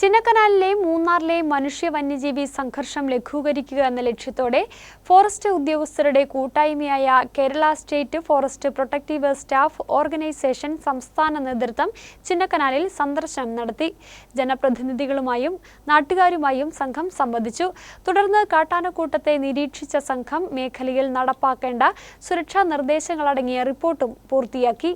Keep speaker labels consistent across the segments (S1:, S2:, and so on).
S1: ചിന്നക്കനാലിലെ മൂന്നാറിലെ മനുഷ്യ വന്യജീവി സംഘർഷം ലഘൂകരിക്കുക എന്ന ലക്ഷ്യത്തോടെ ഫോറസ്റ്റ് ഉദ്യോഗസ്ഥരുടെ കൂട്ടായ്മയായ Kerala state forest protective staff organisation സംസ്ഥാന നേതൃത്വം ചിന്നക്കനാലിൽ സന്ദർശനം നടത്തി. ജനപ്രതിനിധികളുമായും നാട്ടുകാരുമായും സംഘം സംബന്ധിച്ചു തുടർന്ന് കാട്ടാനക്കൂട്ടത്തെ നിരീക്ഷിച്ച സംഘം മേഖലയിൽ നടപ്പാക്കേണ്ട സുരക്ഷാ നിർദ്ദേശങ്ങളടങ്ങിയ റിപ്പോർട്ടും പൂർത്തിയാക്കി.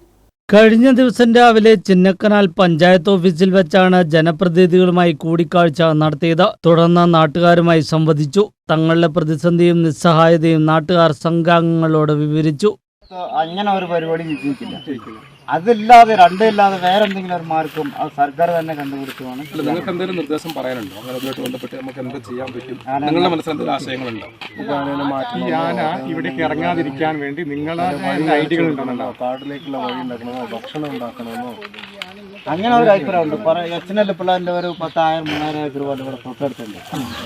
S2: കഴിഞ്ഞ ദിവസം രാവിലെ ചിന്നക്കനാൽ പഞ്ചായത്ത് ഓഫീസിൽ വെച്ചാണ് ജനപ്രതിനിധികളുമായി കൂടിക്കാഴ്ച നടത്തിയത്. തുടർന്ന് നാട്ടുകാരുമായി സംവദിച്ചു. തങ്ങളുടെ പ്രതിസന്ധിയും നിസ്സഹായതയും നാട്ടുകാർ സംഘാംഗങ്ങളോട് വിവരിച്ചു.
S3: അങ്ങനെ ഒരു പരിപാടി അതില്ലാതെ രണ്ടില്ലാതെ വേറെ എന്തെങ്കിലും ഒരു മാർക്കും അത് സർക്കാർ തന്നെ കണ്ടുപിടിച്ചുമാണ്
S4: നിങ്ങൾക്ക് എന്തെങ്കിലും നിർദ്ദേശം പറയാനുണ്ടോ? അങ്ങനെ അതുമായിട്ട് ബന്ധപ്പെട്ട് നമുക്ക് എന്ത് ചെയ്യാൻ പറ്റും? നിങ്ങളുടെ മനസ്സിൽ എന്തെങ്കിലും ആശയങ്ങളുണ്ടോ?
S5: ഈ ആന ഇവിടേക്ക് ഇറങ്ങാതിരിക്കാൻ വേണ്ടി നിങ്ങളുടെ ഐഡിയകൾ ഉണ്ടെന്നുണ്ടോ
S6: കാട്ടിലേക്കുള്ള വഴി ഉണ്ടാക്കണമോ ഭക്ഷണം ഉണ്ടാക്കണമെന്നോ
S3: അങ്ങനെ ഒരു അഭിപ്രായമുണ്ട്. ഉണ്ട് എച്ച് എൽ പിള്ളേരുടെ ഒരു പത്തായിരം മൂന്നായിരം രൂപ പോലെ ഇവിടെ തൊട്ടടുത്തുണ്ട്.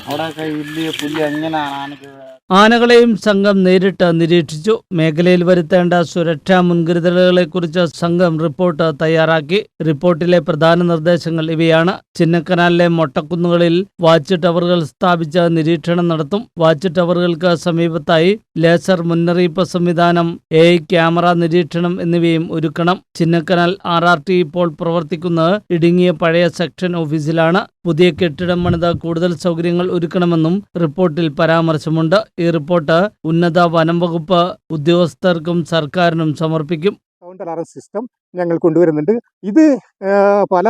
S3: അവിടെയൊക്കെ വലിയ പുല്ല് എങ്ങനെ ആനക്ക്
S2: ആനകളെയും സംഘം നേരിട്ട് നിരീക്ഷിച്ചു. മേഖലയിൽ വരുത്തേണ്ട സുരക്ഷാ മുൻകരുതലുകളെക്കുറിച്ച് സംഘം റിപ്പോർട്ട് തയ്യാറാക്കി. റിപ്പോർട്ടിലെ പ്രധാന നിർദ്ദേശങ്ങൾ ഇവയാണ്. ചിന്നക്കനാലിലെ മൊട്ടക്കുന്നുകളിൽ വാച്ച് ടവറുകൾ സ്ഥാപിച്ച് നിരീക്ഷണം നടത്തും. വാച്ച് ടവറുകൾക്ക് സമീപത്തായി ലേസർ മുന്നറിയിപ്പ് സംവിധാനം എ ക്യാമറ നിരീക്ഷണം എന്നിവയും ഒരുക്കണം. ചിന്നക്കനാൽ ആർ ആർ ടി ഇപ്പോൾ പ്രവർത്തിക്കുന്നത് ഇടുങ്ങിയ പഴയ സെക്ഷൻ ഓഫീസിലാണ്. പുതിയ കെട്ടിടം പണിത് കൂടുതൽ സൗകര്യങ്ങൾ ഒരുക്കണമെന്നും റിപ്പോർട്ടിൽ പരാമർശമുണ്ട്. ഈ റിപ്പോർട്ട് ഉന്നത വനം വകുപ്പ് ഉദ്യോഗസ്ഥർക്കും സർക്കാരിനും സമർപ്പിക്കും.
S5: അലാറം സിസ്റ്റം ഞങ്ങൾ കൊണ്ടുവരുന്നുണ്ട്. ഇത് പല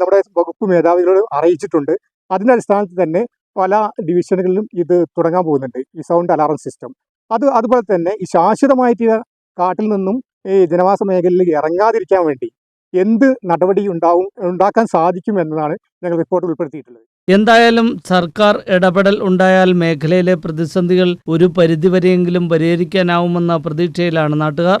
S5: നമ്മുടെ വകുപ്പ് മേധാവികളോട് അറിയിച്ചിട്ടുണ്ട്. അതിന്റെ അടിസ്ഥാനത്തിൽ തന്നെ പല ഡിവിഷനുകളിലും ഇത് തുടങ്ങാൻ പോകുന്നുണ്ട് ഈ സൗണ്ട് അലാറം സിസ്റ്റം. അത് അതുപോലെ തന്നെ ഈ ശാശ്വതമായിട്ട് കാട്ടിൽ നിന്നും ഈ ജനവാസ മേഖലയിൽ ഇറങ്ങാതിരിക്കാൻ വേണ്ടി എന്ത് നടപടി ഉണ്ടാവും ഉണ്ടാക്കാൻ സാധിക്കും എന്നതാണ് ഞങ്ങൾ റിപ്പോർട്ട് ഉൾപ്പെടുത്തിയിട്ടുള്ളത്.
S2: എന്തായാലും സർക്കാർ ഇടപെടൽ ഉണ്ടായാൽ മേഖലയിലെ പ്രതിസന്ധികൾ ഒരു പരിധിവരെയെങ്കിലും പരിഹരിക്കാനാവുമെന്ന പ്രതീക്ഷയിലാണ് നാട്ടുകാർ.